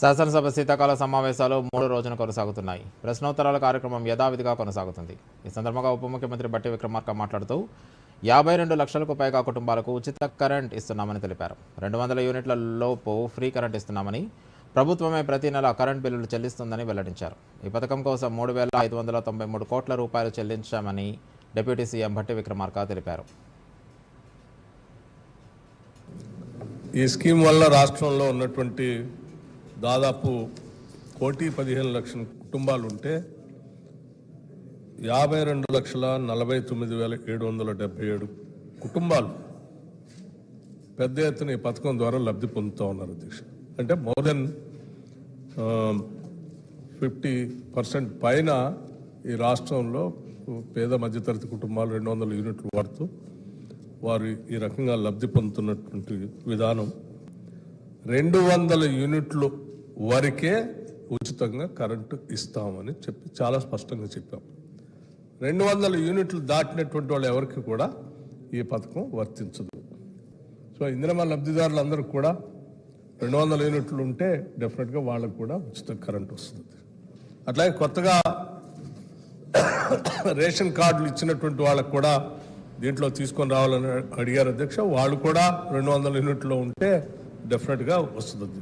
శాసనసభ శీతాకాల సమావేశాలు మూడు రోజున కొనసాగుతున్నాయి. ప్రశ్నోత్తరాల కార్యక్రమం యథావిధిగా కొనసాగుతుంది. ఈ సందర్భంగా ఉప ముఖ్యమంత్రి బట్టి విక్రమార్క మాట్లాడుతూ యాభై రెండు లక్షలకు పైగా కుటుంబాలకు ఉచిత కరెంట్ ఇస్తున్నామని తెలిపారు. రెండు వందల యూనిట్ల లోపు ఫ్రీ కరెంట్ ఇస్తున్నామని ప్రభుత్వమే ప్రతి నెల కరెంట్ బిల్లులు చెల్లిస్తుందని వెల్లడించారు. ఈ పథకం కోసం మూడు వేల ఐదు వందల తొంభై మూడు కోట్ల రూపాయలు చెల్లించామని డిప్యూటీ సీఎం భట్టి విక్రమార్క తెలిపారు. ఈ స్కీమ్ వల్ల రాష్ట్రంలో ఉన్నటువంటి దాదాపు కోటి పదిహేను లక్షల కుటుంబాలు ఉంటే యాభై రెండు లక్షల నలభై తొమ్మిది వేల ఏడు వందల డెబ్బై ఏడు కుటుంబాలు పెద్ద ఎత్తున ఈ పథకం ద్వారా లబ్ధి పొందుతూ ఉన్నారు అధ్యక్ష. అంటే మోర్ దెన్ ఫిఫ్టీ పర్సెంట్ పైన ఈ రాష్ట్రంలో పేద మధ్యతరగతి కుటుంబాలు రెండు వందల యూనిట్లు వాడుతూ వారు ఈ రకంగా లబ్ధి పొందుతున్నటువంటి విధానం. రెండు వందల యూనిట్లు వరకే ఉచితంగా కరెంటు ఇస్తామని చెప్పి చాలా స్పష్టంగా చెప్పాం. రెండు వందల యూనిట్లు దాటినటువంటి వాళ్ళు ఎవరికి కూడా ఈ పథకం వర్తించదు. సో ఇందిరమ్మ లబ్ధిదారులందరూ కూడా రెండు వందల యూనిట్లు ఉంటే డెఫినెట్గా వాళ్ళకు కూడా ఉచిత కరెంట్ వస్తుంది. అట్లాగే కొత్తగా రేషన్ కార్డులు ఇచ్చినటువంటి వాళ్ళకు కూడా దీంట్లో తీసుకొని రావాలని అడిగారు అధ్యక్ష. వాళ్ళు కూడా రెండు వందల యూనిట్లో ఉంటే డెఫినెట్గా వస్తుంది.